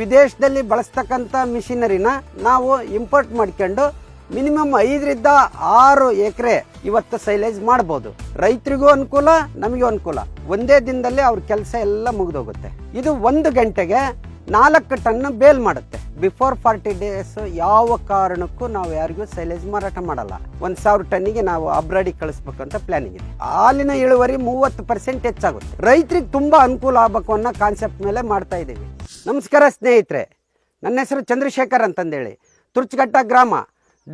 ವಿದೇಶದಲ್ಲಿ ಬಳಸ್ತಕ್ಕಂಥ ಮಿಷಿನರಿನ ನಾವು ಇಂಪೋರ್ಟ್ ಮಾಡ್ಕೊಂಡು ಮಿನಿಮಮ್ ಐದರಿಂದ ಆರು ಎಕರೆ ಇವತ್ತು ಸೈಲೇಜ್ ಮಾಡ್ಬೋದು. ರೈತರಿಗೂ ಅನುಕೂಲ, ನಮಗೂ ಅನುಕೂಲ. ಒಂದೇ ದಿನದಲ್ಲಿ ಅವ್ರ ಕೆಲಸ ಎಲ್ಲ ಮುಗಿದೋಗುತ್ತೆ. ಇದು ಒಂದು ಗಂಟೆಗೆ ನಾಲ್ಕು ಟನ್ ಬೇಲ್ ಮಾಡುತ್ತೆ. ಬಿಫೋರ್ ಫಾರ್ಟಿ ಡೇಸ್ ಯಾವ ಕಾರಣಕ್ಕೂ ನಾವು ಯಾರಿಗೂ ಸೈಲೇಜ್ ಮಾರಾಟ ಮಾಡಲ್ಲ. ಒಂದ್ ಸಾವಿರ ಟನ್ನಿಗೆ ನಾವು ಅಬ್ರಾಡಿ ಅಂತ ಪ್ಲಾನಿಂಗ್ ಇದೆ. ಹಾಲಿನ ಇಳುವರಿ ಮೂವತ್ತು ಪರ್ಸೆಂಟ್ ಹೆಚ್ಚಾಗುತ್ತೆ. ರೈತರಿಗೆ ತುಂಬಾ ಅನುಕೂಲ ಆಗಬೇಕು ಅನ್ನೋ ಕಾನ್ಸೆಪ್ಟ್ ಮೇಲೆ ಮಾಡ್ತಾ ಇದ್ದೀವಿ. ನಮಸ್ಕಾರ ಸ್ನೇಹಿತರೆ. ನನ್ನ ಹೆಸರು ಚಂದ್ರಶೇಖರ್ ಅಂತಂದೇಳಿ. ತುರ್ಚಘಟ್ಟ ಗ್ರಾಮ.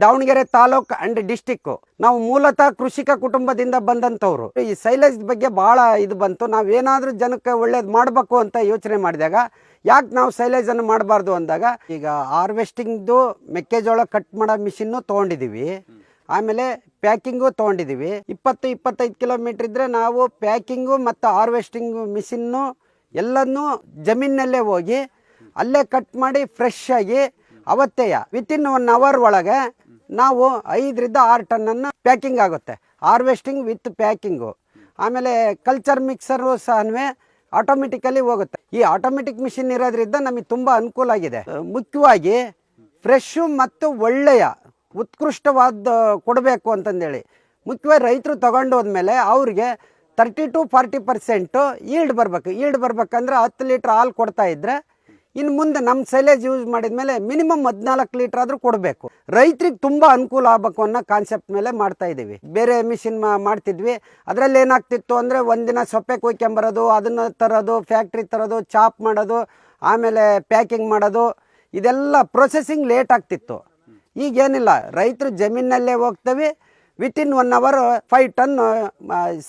ದಾವಣಗೆರೆ ತಾಲೂಕ್ ಅಂಡ್ ಡಿಸ್ಟಿಕ್ ನಾವು ಮೂಲತಃ ಕೃಷಿಕ ಕುಟುಂಬದಿಂದ ಬಂದಂಥವ್ರು. ಈ ಸೈಲೇಜ್ ಬಗ್ಗೆ ಬಹಳ ಇದು ಬಂತು. ನಾವೇನಾದ್ರೂ ಜನಕ್ಕೆ ಒಳ್ಳೇದು ಮಾಡಬೇಕು ಅಂತ ಯೋಚನೆ ಮಾಡಿದಾಗ, ಯಾಕೆ ನಾವು ಸೈಲೇಜ್ ಅನ್ನು ಮಾಡಬಾರ್ದು ಅಂದಾಗ, ಈಗ ಹಾರ್ವೆಸ್ಟಿಂಗ್ದು ಮೆಕ್ಕೆಜೋಳ ಕಟ್ ಮಾಡೋ ಮಿಷಿನ್ನು ತೊಗೊಂಡಿದ್ದೀವಿ ಆಮೇಲೆ ಪ್ಯಾಕಿಂಗು ತೊಗೊಂಡಿದ್ದೀವಿ ಇಪ್ಪತ್ತು, ಇಪ್ಪತ್ತೈದು ಕಿಲೋಮೀಟ್ರ್ ಇದ್ದರೆ ನಾವು ಪ್ಯಾಕಿಂಗು ಮತ್ತು ಹಾರ್ವೆಸ್ಟಿಂಗ್ ಮಿಷಿನ್ನು ಎಲ್ಲನೂ ಜಮೀನಲ್ಲೇ ಹೋಗಿ, ಅಲ್ಲೇ ಕಟ್ ಮಾಡಿ ಫ್ರೆಶ್ ಆಗಿ ಅವತ್ತೆಯ ಇನ್ ಒನ್ ಅವರ್ ಒಳಗೆ ನಾವು ಐದರಿಂದ ಆರು ಟನ್ನನ್ನು ಪ್ಯಾಕಿಂಗ್ ಆಗುತ್ತೆ. ಹಾರ್ವೆಸ್ಟಿಂಗ್ ವಿತ್ ಪ್ಯಾಕಿಂಗು ಆಮೇಲೆ ಕಲ್ಚರ್ ಮಿಕ್ಸರು ಸಹ ಆಟೋಮೆಟಿಕಲಿ ಹೋಗುತ್ತೆ. ಈ ಆಟೋಮೆಟಿಕ್ ಮಿಷಿನ್ ಇರೋದ್ರಿಂದ ನಮಗೆ ತುಂಬ ಅನುಕೂಲ ಆಗಿದೆ. ಮುಖ್ಯವಾಗಿ ಫ್ರೆಶ್ಶು ಮತ್ತು ಒಳ್ಳೆಯ, ಉತ್ಕೃಷ್ಟವಾದ ಕೊಡಬೇಕು ಅಂತಂದೇಳಿ. ಮುಖ್ಯವಾಗಿ ರೈತರು ತಗೊಂಡು ಹೋದ್ಮೇಲೆ ಅವ್ರಿಗೆ thirty to forty percent yield ಬರಬೇಕು. ಈಲ್ಡ್ ಬರ್ಬೇಕಂದ್ರೆ ಹತ್ತು ಲೀಟ್ರ್ ಹಾಲು ಕೊಡ್ತಾ ಇದ್ರೆ ಇನ್ನು ಮುಂದೆ ನಮ್ಮ ಸೈಲೇಜ್ ಯೂಸ್ ಮಾಡಿದ ಮೇಲೆ ಮಿನಿಮಮ್ ಹದಿನಾಲ್ಕು ಲೀಟರ್ ಆದರೂ ಕೊಡಬೇಕು. ರೈತರಿಗೆ ತುಂಬ ಅನುಕೂಲ ಆಗಬೇಕು ಅನ್ನೋ ಕಾನ್ಸೆಪ್ಟ್ ಮೇಲೆ ಮಾಡ್ತಾ ಇದ್ದೀವಿ. ಬೇರೆ ಮಿಷಿನ್ ಮಾಡ್ತಿದ್ವಿ. ಅದರಲ್ಲಿ ಏನಾಗ್ತಿತ್ತು ಅಂದರೆ ಒಂದಿನ ಸೊಪ್ಪೆ ಕೊಯ್ಕೊಂಬರೋದು, ಅದನ್ನು ತರೋದು ಫ್ಯಾಕ್ಟ್ರಿ ತರೋದು ಚಾಪ್ ಮಾಡೋದು, ಆಮೇಲೆ ಪ್ಯಾಕಿಂಗ್ ಮಾಡೋದು, ಇದೆಲ್ಲ ಪ್ರೊಸೆಸಿಂಗ್ ಲೇಟ್ ಆಗ್ತಿತ್ತು. ಈಗೇನಿಲ್ಲ, ರೈತರು ಜಮೀನಲ್ಲೇ ಹೋಗ್ತವೆ. In one hour five ton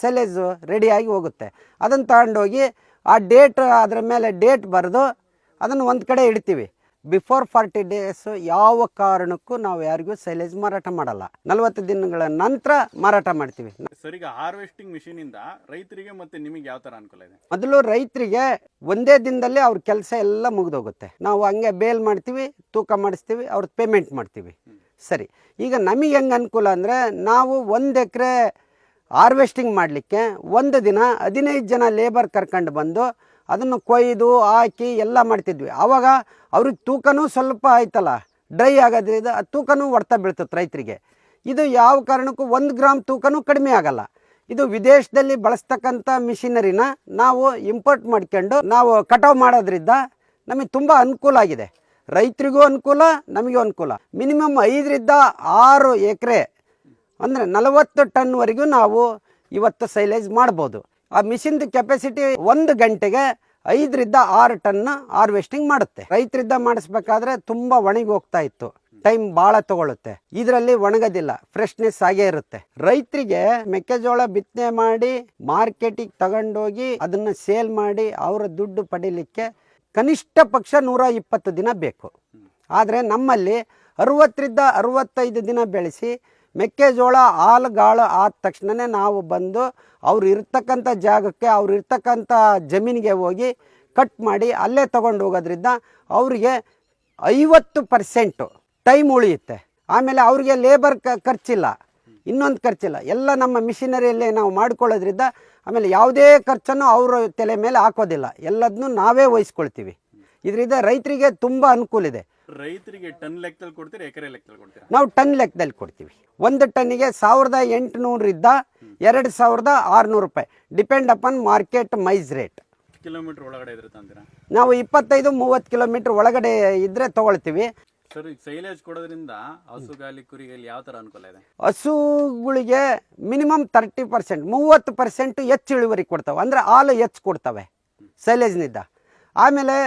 silage ರೆಡಿಯಾಗಿ ಹೋಗುತ್ತೆ. ಅದನ್ನು ತಗೊಂಡೋಗಿ ಆ ಡೇಟ್ ಅದರ ಮೇಲೆ ಡೇಟ್ ಬರೆದು ಅದನ್ನು ಒಂದು ಕಡೆ ಇಡ್ತೀವಿ. ಬಿಫೋರ್ ಫಾರ್ಟಿ ಡೇಸ್ ಯಾವ ಕಾರಣಕ್ಕೂ ನಾವು ಯಾರಿಗೂ ಸೈಲೇಜ್ ಮಾರಾಟ ಮಾಡಲ್ಲ. ನಲವತ್ತು ದಿನಗಳ ನಂತರ ಮಾರಾಟ ಮಾಡ್ತೀವಿ. ಸರ್ ಈಗ ಹಾರ್ವೆಸ್ಟಿಂಗ್ ಮಿಷಿನ್ ಇಂದ ರೈತರಿಗೆ ಮತ್ತೆ ನಿಮಗೆ ಯಾವ ತರ ಅನುಕೂಲ ಇದೆ? ಮೊದಲು ರೈತರಿಗೆ ಒಂದೇ ದಿನದಲ್ಲಿ ಅವ್ರ ಕೆಲಸ ಎಲ್ಲ ಮುಗಿದೋಗುತ್ತೆ. ನಾವು ಹಂಗೆ ಬೇಲ್ ಮಾಡ್ತೀವಿ ತೂಕ ಮಾಡಿಸ್ತೀವಿ ಅವ್ರದ್ದು ಪೇಮೆಂಟ್ ಮಾಡ್ತೀವಿ. ಸರಿ ಈಗ ನಮಗೆ ಹೆಂಗೆ ಅನುಕೂಲ ಅಂದರೆ ನಾವು ಒಂದು ಎಕರೆ ಹಾರ್ವೆಸ್ಟಿಂಗ್ ಮಾಡಲಿಕ್ಕೆ ಒಂದು ದಿನ ಹದಿನೈದು ಜನ ಲೇಬರ್ ಕರ್ಕೊಂಡು ಬಂದು ಅದನ್ನು ಕೊಯ್ದು ಹಾಕಿ ಎಲ್ಲ ಮಾಡ್ತಿದ್ವಿ. ಆವಾಗ ಅವ್ರಿಗೆ ತೂಕನೂ ಸ್ವಲ್ಪ ಆಯ್ತಲ್ಲ, ಡ್ರೈ ಆಗೋದ್ರಿಂದ ಆ ತೂಕನೂ ಹೊಡ್ತಾ ಬೀಳ್ತದೆ ರೈತರಿಗೆ. ಇದು ಯಾವ ಕಾರಣಕ್ಕೂ ಒಂದು ಗ್ರಾಮ್ ತೂಕನೂ ಕಡಿಮೆ ಆಗಲ್ಲ. ಇದು ವಿದೇಶದಲ್ಲಿ ಬಳಸ್ತಕ್ಕಂಥ ಮಿಷಿನರಿನ ನಾವು ಇಂಪೋರ್ಟ್ ಮಾಡ್ಕೊಂಡು ನಾವು ಕಟಾವು ಮಾಡೋದ್ರಿಂದ ನಮಗೆ ತುಂಬ ಅನುಕೂಲ ಆಗಿದೆ. ರೈತರಿಗೂ ಅನುಕೂಲ, ನಮಗೂ ಅನುಕೂಲ. ಮಿನಿಮಮ್ ಐದರಿಂದ ಆರು ಎಕರೆ, ಅಂದರೆ ನಲವತ್ತು ಟನ್ವರೆಗೂ ನಾವು ಇವತ್ತು ಸೈಲೇಜ್ ಮಾಡ್ಬೋದು. ಆ ಮಿಷಿನ್ದು ಕೆಪಾಸಿಟಿ ಒಂದು ಗಂಟೆಗೆ ಐದರಿಂದ ಆರು ಟನ್ ಹಾರ್ವೆಸ್ಟಿಂಗ್ ಮಾಡುತ್ತೆ. ರೈತರಿಂದ ಮಾಡಿಸ್ಬೇಕಾದ್ರೆ ತುಂಬ ಒಣಗಿ ಹೋಗ್ತಾ ಇತ್ತು. ಟೈಮ್ ಭಾಳ ತಗೊಳುತ್ತೆ. ಇದರಲ್ಲಿ ಒಣಗೋದಿಲ್ಲ. ಫ್ರೆಶ್ನೆಸ್ ಆಗೇ ಇರುತ್ತೆ. ರೈತರಿಗೆ ಮೆಕ್ಕೆಜೋಳ ಬಿತ್ತನೆ ಮಾಡಿ ಮಾರ್ಕೆಟಿಗೆ ತಗೊಂಡೋಗಿ ಅದನ್ನ ಸೇಲ್ ಮಾಡಿ ಅವರ ದುಡ್ಡು ಪಡೀಲಿಕ್ಕೆ ಕನಿಷ್ಠ ಪಕ್ಷ ನೂರ ಇಪ್ಪತ್ತು ದಿನ ಬೇಕು. ಆದರೆ ನಮ್ಮಲ್ಲಿ ಅರುವತ್ತರಿಂದ ಅರುವತ್ತೈದು ದಿನ ಬೆಳೆಸಿ ಮೆಕ್ಕೆಜೋಳ ಹಾಲುಗಾಳು ಆದ ತಕ್ಷಣವೇ ನಾವು ಬಂದು ಅವ್ರು ಇರ್ತಕ್ಕಂಥ ಜಾಗಕ್ಕೆ ಅವ್ರು ಇರ್ತಕ್ಕಂಥ ಜಮೀನಿಗೆ ಹೋಗಿ ಕಟ್ ಮಾಡಿ ಅಲ್ಲೇ ತಗೊಂಡು ಹೋಗೋದ್ರಿಂದ ಅವರಿಗೆ ಐವತ್ತು ಪರ್ಸೆಂಟು ಟೈಮ್ ಉಳಿಯುತ್ತೆ. ಆಮೇಲೆ ಅವ್ರಿಗೆ ಲೇಬರ್ ಕ ಖರ್ಚಿಲ್ಲ. ಇನ್ನೊಂದು ಖರ್ಚಿಲ್ಲ. ಎಲ್ಲ ನಮ್ಮ ಮಿಷಿನರಿಯಲ್ಲಿ ನಾವು ಮಾಡ್ಕೊಳ್ಳೋದ್ರಿಂದ ಆಮೇಲೆ ಯಾವುದೇ ಖರ್ಚನ್ನು ಅವರ ತಲೆ ಮೇಲೆ ಹಾಕೋದಿಲ್ಲ. ಎಲ್ಲದನ್ನೂ ನಾವೇ ವಹಿಸ್ಕೊಳ್ತೀವಿ. ಇದರಿಂದ ರೈತರಿಗೆ ತುಂಬ ಅನುಕೂಲ ಇದೆ. ರೈತರಿಗೆ ಟನ್ ಲೆಕ್ಕದಲ್ಲಿ ಕೊಡ್ತೀರಾ ಎಕರೆ ಲೆಕ್ಕದಲ್ಲಿ ಕೊಡ್ತೀರಾ? ನಾವು ಟನ್ ಲೆಕ್ಕದಲ್ಲಿ ಕೊಡ್ತೀವಿ. ಒಂದು ಟನ್ನಿಗೆ ಸಾವಿರದ ಎಂಟುನೂರರಿಂದ ಎರಡು ಸಾವಿರದ ಆರುನೂರು ರೂಪಾಯಿ. Depend upon market maize rate kilometre ಒಳಗಡೆ ಇದ್ರೆ ತಂತೀರಾ ನಾವು ಇಪ್ಪತ್ತೈದು ಮೂವತ್ತು ಕಿಲೋಮೀಟರ್ ಒಳಗಡೆ ಇದ್ರೆ ತಗೊಳ್ತೀವಿ. ಸರ್ ಈಗ ಸೈಲೇಜ್ ಕೊಡೋದ್ರಿಂದ ಹಸುಗಾಲಿ ಯಾವ ತರ ಅನುಕೂಲ ಇದೆ? ಹಸುಗಳಿಗೆ ಮಿನಿಮಮ್ ತರ್ಟಿ ಪರ್ಸೆಂಟ್ ಮೂವತ್ತು ಪರ್ಸೆಂಟ್ ಹೆಚ್ಚು ಇಳುವರಿ ಕೊಡ್ತಾವೆ. ಅಂದರೆ ಹಾಲು ಹೆಚ್ಚು ಕೊಡ್ತವೆ ಸೈಲೇಜ್ನಿಂದ. ಆಮೇಲೆ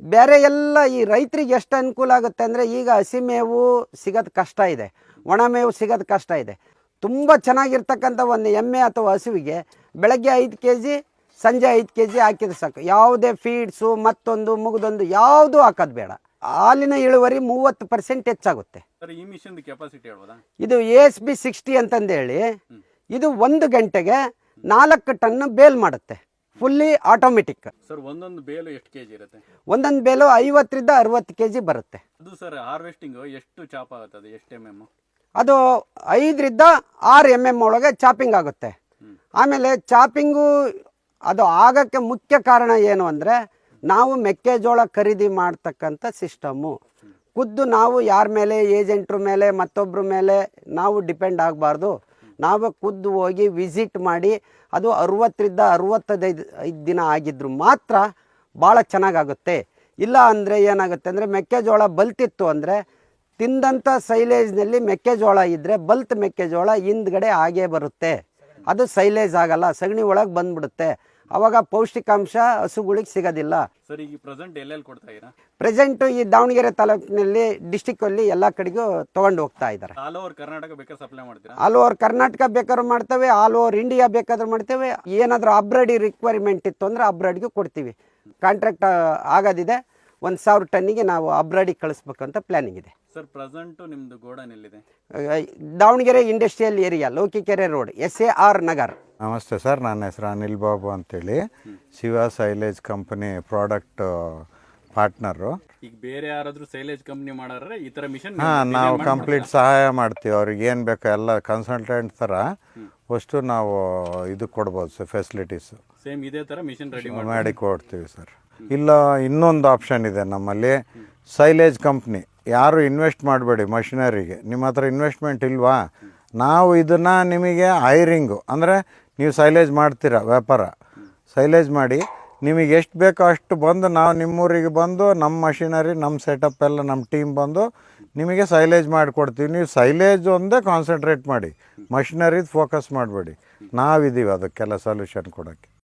ಬೇರೆ ಎಲ್ಲ ಈ ರೈತರಿಗೆ ಎಷ್ಟು ಅನುಕೂಲ ಆಗುತ್ತೆ ಅಂದರೆ ಈಗ ಹಸಿಮೇವು ಸಿಗೋದು ಕಷ್ಟ ಇದೆ ಒಣಮೇವು ಸಿಗೋದು ಕಷ್ಟ ಇದೆ. ತುಂಬ ಚೆನ್ನಾಗಿರ್ತಕ್ಕಂಥ ಒಂದು ಎಮ್ಮೆ ಅಥವಾ ಹಸುವಿಗೆ ಬೆಳಗ್ಗೆ ಐದು ಕೆ ಜಿ ಸಂಜೆ ಐದು ಕೆ ಜಿ ಹಾಕಿದ್ರೆ ಸಾಕು. ಯಾವುದೇ ಫೀಡ್ಸು ಮತ್ತೊಂದು ಮುಗಿದೊಂದು ಯಾವುದೂ ಹಾಕೋದು ಬೇಡ. ಹಾಲಿನ ಇಳುವರಿ ಮೂವತ್ತು ಪರ್ಸೆಂಟ್ ಹೆಚ್ಚಾಗುತ್ತೆ. ಸರ್ ಈ ಮಿಷನ್ ಕೆಪಾಸಿಟಿ ಹೇಳ್ಬೋದಾ? ಇದು ಎಸ್ ಬಿ ಸಿಕ್ಸ್ಟಿ ಅಂತಂದೇಳಿ ಇದು ಒಂದು ಗಂಟೆಗೆ ನಾಲ್ಕು ಟನ್ ಬೇಲ್ ಮಾಡುತ್ತೆ. ಫುಲ್ಲಿ ಆಟೋಮೆಟಿಕ್ ಸರ್ ಒಂದೊಂದು ಬೇಲು ಎಷ್ಟು ಕೆಜಿ ಇರುತ್ತೆ? ಒಂದೊಂದು ಬೇಲು ಐವತ್ತರಿಂದ ಅರವತ್ತು ಕೆ ಜಿ ಬರುತ್ತೆ. ಅದು ಸರ್ ಹಾರ್ವೆಸ್ಟಿಂಗ್ ಎಷ್ಟು ಚಾಪ್ ಆಗುತ್ತೆ ಅದು ಎಷ್ಟು ಎಂ ಎಂ ಅದು ಐದರಿಂದ ಆರು ಎಂ ಎಂ ಒಳಗೆ ಚಾಪಿಂಗ್ ಆಗುತ್ತೆ. ಆಮೇಲೆ ಚಾಪಿಂಗು ಅದು ಆಗೋಕ್ಕೆ ಮುಖ್ಯ ಕಾರಣ ಏನು ಅಂದರೆ ನಾವು ಮೆಕ್ಕೆಜೋಳ ಖರೀದಿ ಮಾಡ್ತಕ್ಕಂಥ ಸಿಸ್ಟಮು ಖುದ್ದು ನಾವು ಯಾರ ಮೇಲೆ ಏಜೆಂಟ್ರ ಮೇಲೆ ಮತ್ತೊಬ್ಬರ ಮೇಲೆ ನಾವು ಡಿಪೆಂಡ್ ಆಗಬಾರ್ದು. ನಾವೇ ಖುದ್ದು ಹೋಗಿ ವಿಸಿಟ್ ಮಾಡಿ ಅದು ಅರುವತ್ತರಿಂದ ಅರುವತ್ತೈದು ಐದು ದಿನ ಆಗಿದ್ರು ಮಾತ್ರ ಭಾಳ ಚೆನ್ನಾಗಾಗುತ್ತೆ. ಇಲ್ಲ ಅಂದರೆ ಏನಾಗುತ್ತೆ ಅಂದರೆ ಮೆಕ್ಕೆಜೋಳ ಬಲ್ತಿತ್ತು ಅಂದರೆ ತಿಂದಂಥ ಸೈಲೇಜ್ನಲ್ಲಿ ಮೆಕ್ಕೆಜೋಳ ಇದ್ದರೆ ಬಲ್ತ್ ಮೆಕ್ಕೆಜೋಳ ಹಿಂದ್ಗಡೆ ಆಗೇ ಬರುತ್ತೆ. ಅದು ಸೈಲೇಜ್ ಆಗಲ್ಲ ಸಗಣಿ ಒಳಗೆ ಬಂದ್ಬಿಡುತ್ತೆ. ಅವಾಗ ಪೌಷ್ಟಿಕಾಂಶ ಹಸುಗಳಿಗೆ ಸಿಗೋದಿಲ್ಲ. ಸರ್ ಈಗ ಪ್ರೆಸೆಂಟ್ ಎಲ್ಲೆಲ್ಲಿ ಕೊಡ್ತಾ ಇದ್ದೀರಾ? ಪ್ರೆಸೆಂಟ್ ಈ ದಾವಣಗೆರೆ ತಾಲೂಕಿನಲ್ಲಿ ಡಿಸ್ಟಿಕ್ಕಲ್ಲಿ ಎಲ್ಲ ಕಡೆಗೂ ತಗೊಂಡು ಹೋಗ್ತಾ ಇದ್ದಾರೆ. ಆಲ್ ಓವರ್ ಕರ್ನಾಟಕ ಬೇಕಾದ್ರೆ ಸಪ್ಲೈ ಮಾಡ್ತೀರಾ? ಆಲ್ ಓವರ್ ಕರ್ನಾಟಕ ಬೇಕಾದ್ರೂ ಮಾಡ್ತೇವೆ ಆಲ್ ಓವರ್ ಇಂಡಿಯಾ ಬೇಕಾದ್ರೂ ಮಾಡ್ತೇವೆ. ಏನಾದರೂ ಅಬ್ರಡಿ ರಿಕ್ವೈರ್ಮೆಂಟ್ ಇತ್ತು ಅಂದ್ರೆ ಅಬ್ರಡಿಗೂ ಕೊಡ್ತೀವಿ. ಕಾಂಟ್ರಾಕ್ಟ್ ಆಗೋದಿದೆ. ಒಂದು ಸಾವಿರ ಟನ್ನಿಗೆ ನಾವು ಅಬ್ರಡಿ ಕಳಿಸ್ಬೇಕಂತ ಪ್ಲ್ಯಾನಿಂಗ್ ಇದೆ. ಸರ್ ಪ್ರೆಸೆಂಟ್ ನಿಮ್ಮದು ಗೋಡನ್ ಎಲ್ಲಿದೆ? Davanagere industrial area Lokikere road S A R Nagar. ನಮಸ್ತೆ ಸರ್ ನನ್ನ ಹೆಸರು ಅನಿಲ್ ಬಾಬು ಅಂತೇಳಿ. Shiva silage company product partner. ಈಗ ಬೇರೆ ಯಾರಾದರೂ ಸೈಲೇಜ್ ಕಂಪ್ನಿ ಮಾಡಾರೆ ಈ ಥರ ಮಿಷನ್ ಹಾಂ ನಾವು ಕಂಪ್ಲೀಟ್ ಸಹಾಯ ಮಾಡ್ತೀವಿ. ಅವ್ರಿಗೆ ಏನು ಬೇಕು ಎಲ್ಲ ಕನ್ಸಲ್ಟೆಂಟ್ ಥರ ಅಷ್ಟು ನಾವು ಇದು ಕೊಡ್ಬೋದು ಸರ್ ಫೆಸಿಲಿಟೀಸು ಸೇಮ್ ಇದೇ ಥರ ಮಿಷನ್ ರೆಡಿ ಮಾಡಿ ಮಾಡಿ ಕೊಡ್ತೀವಿ ಸರ್. ಇಲ್ಲ ಇನ್ನೊಂದು ಆಪ್ಷನ್ ಇದೆ ನಮ್ಮಲ್ಲಿ. ಸೈಲೇಜ್ ಕಂಪ್ನಿ, ಯಾರು ಇನ್ವೆಸ್ಟ್ ಮಾಡಬೇಡಿ ಮಷಿನರಿಗೆ, ನಿಮ್ಮ ಹತ್ರ ಇನ್ವೆಸ್ಟ್ಮೆಂಟ್ ಇಲ್ವಾ? ನಾವು ಇದನ್ನು ನಿಮಗೆ ಹೈರಿಂಗು, ಅಂದರೆ ನೀವು ಸೈಲೇಜ್ ಮಾಡ್ತೀರಾ ವ್ಯಾಪಾರ? ಸೈಲೇಜ್ ಮಾಡಿ, ನಿಮಗೆ ಎಷ್ಟು ಬೇಕೋ ಅಷ್ಟು ಬಂದು ನಾವು ನಿಮ್ಮೂರಿಗೆ ಬಂದು, ನಮ್ಮ ಮಷಿನರಿ, ನಮ್ಮ ಸೆಟಪ್ ಎಲ್ಲ, ನಮ್ಮ ಟೀಮ್ ಬಂದು ನಿಮಗೆ ಸೈಲೇಜ್ ಮಾಡಿಕೊಡ್ತೀವಿ. ನೀವು ಸೈಲೇಜ್ ಒಂದೇ ಕಾನ್ಸಂಟ್ರೇಟ್ ಮಾಡಿ, ಮಷಿನರಿದು ಫೋಕಸ್ ಮಾಡಬೇಡಿ. ನಾವಿದ್ದೀವಿ ಅದಕ್ಕೆಲ್ಲ ಸೊಲ್ಯೂಷನ್ ಕೊಡೋಕ್ಕೆ.